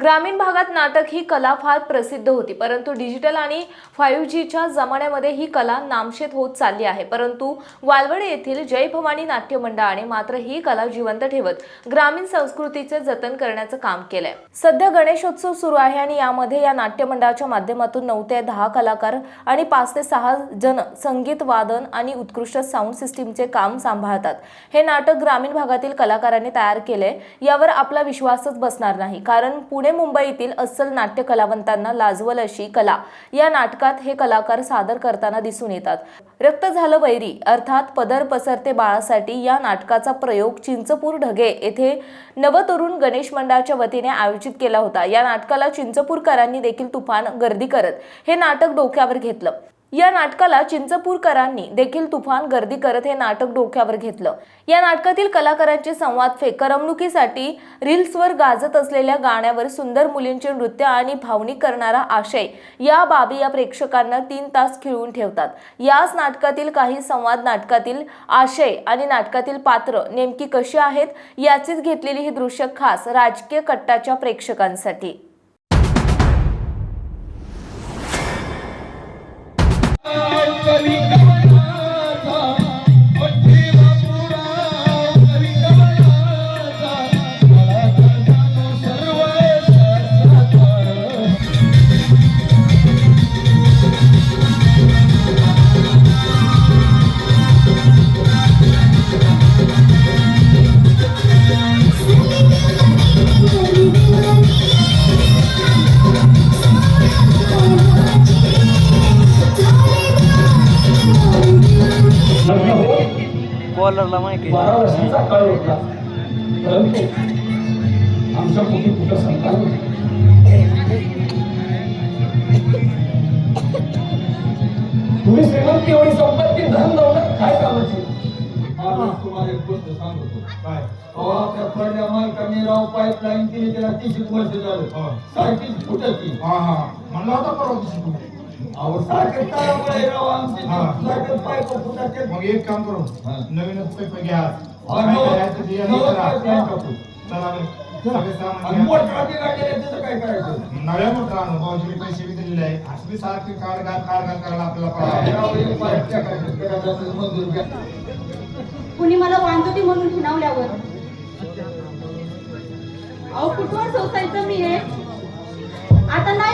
ग्रामीण भागात नाटक ही कला फार प्रसिद्ध होती परंतु डिजिटल आणि फाईव्ह जीच्या जमान्यामध्ये ही कला नामशेत होत चालली आहे. परंतु वालवड येथील जय भवानी नाट्य मंडळाने मात्र ही कला जिवंत ठेवत ग्रामीण संस्कृतीचे जतन करण्याचं काम केलंय. सध्या गणेशोत्सव सुरू आहे आणि यामध्ये या नाट्य मंडळाच्या माध्यमातून नऊ ते दहा कलाकार आणि पाच ते सहा जण संगीत वादन आणि उत्कृष्ट साऊंड सिस्टीमचे काम सांभाळतात. हे नाटक ग्रामीण भागातील कलाकारांनी तयार केले यावर आपला विश्वासच बसणार नाही. कारण पुणे मुंबईतील अस्सल नाट्य कलावंतांना लाजवल अशी कला. या नाटकात हे कलाकार सादर करताना दिसून येतात. रक्त झालं वैरी अर्थात पदर पसरते बाळासाठी या नाटकाचा प्रयोग चिंचपूर ढगे येथे नवतरुण गणेश मंडळाच्या वतीने आयोजित केला होता. या नाटकाला चिंचपूरकरांनी देखील तुफान गर्दी करत हे नाटक डोक्यावर घेतलं. या नाटकाला चिंचपूरकरांनी देखील तुफान गर्दी करत हे नाटक डोक्यावर घेतलं. या नाटकातील कलाकारांचे संवाद फेक करमणुकीसाठी रील्सवर गाजत असलेल्या गाण्यावर सुंदर मुलींचे नृत्य आणि भावनिक करणारा आशय या बाबी या प्रेक्षकांना तीन तास खिळवून ठेवतात. याच नाटकातील काही संवाद नाटकातील आशय आणि नाटकातील पात्र नेमकी कशी आहेत याचीच घेतलेली ही दृश्य खास राजकीय कट्टाच्या प्रेक्षकांसाठी. कॉलरला माहिती बारा वर्षांचा काळ होता. परंतु आमच्या मुली कुठं संतान नव्हती. तुम्ही श्रीमंती एवढी संपत्ती धन दौलत काय कामाची? तुम्हाला एक गोष्ट सांगतो. काय? आपल्या पडल्या मालकांनी राव पाईपलाईन केली त्याला तीस वर्ष झालं. सारखीच फुटती. हा हा. म्हणला होता परवा दिवशी मग एक काम करू. नवीनच पैसे घ्या. नव्या मोठा अनुभवाचे पैसे बी दिलेले आहे असं बी सारखे कारगार कारगार करायला आपल्याला हा. कुणी मला वांजोटी म्हणून हिणावल्यावर अहो कुठवर सोसायचं मी हे? आता नाही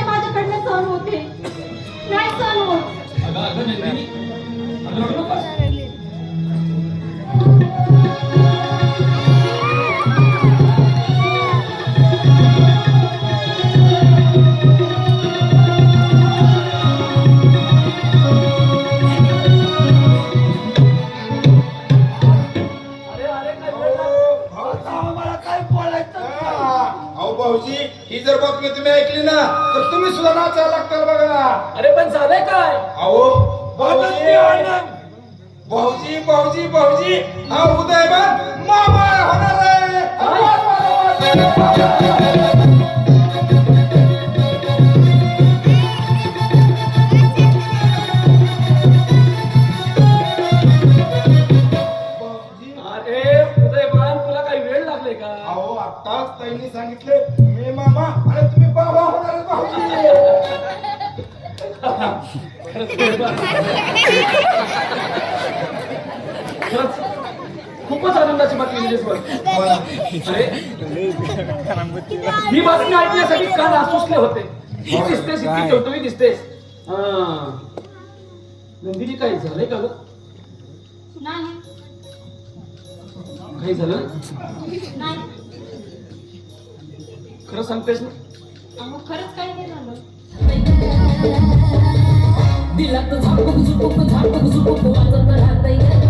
ही जर बातमी तुम्ही ऐकली ना तर तुम्ही सुद्धा नाचायला लागताल बघा. अरे पण झालंय काय? अहो भाऊजी भाऊजी भाऊजी हा उदयमान मामा होणार आहे. अरे उदय बाळान तुला काही वेळ लागले का? अहो आताच ताईंनी सांगितले मी मामा आणि तुम्ही बाबा होणार आहे, भाऊजी. खरंच खूपच आनंदाची बातमी दिलीस बघ. अरे ही बातमी ऐकण्यासाठी काल आसुसले होते. ही दिसतेस इतकी टवटवी दिसतेस. हा. नंदिनी काही झालंय का ग? नाही. काही झालं? नाही. खरं सांगतेस ना? खरंच काही नाही झालं. दिलात झापक झुपक झापक झुपक वाजत राहतय.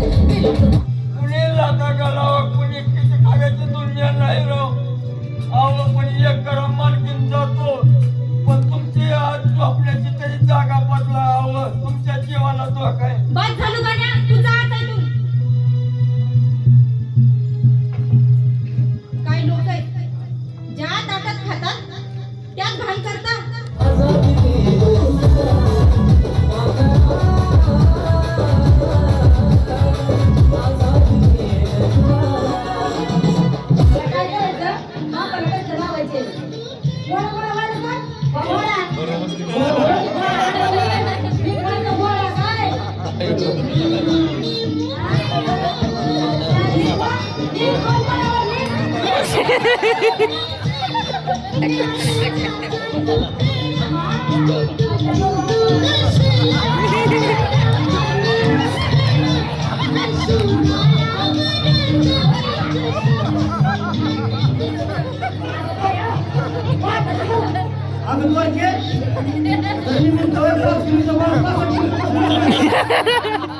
कुणी लाथा घालावा कुणी किती खाण्याची दुनिया नाही राव. अहो कुणी एक गरम मालकीन जातो. पण तुमची आज झोपण्याची तरी जागा बदला अहो तुमच्या जीवाला धोका आहे. बस झालं गाण्या तू जा आता इथून काही लोक आहेत? ज्या ताटात खातात त्यात घाण करतात আমি তোমাকে তুমি তো আমার পাশে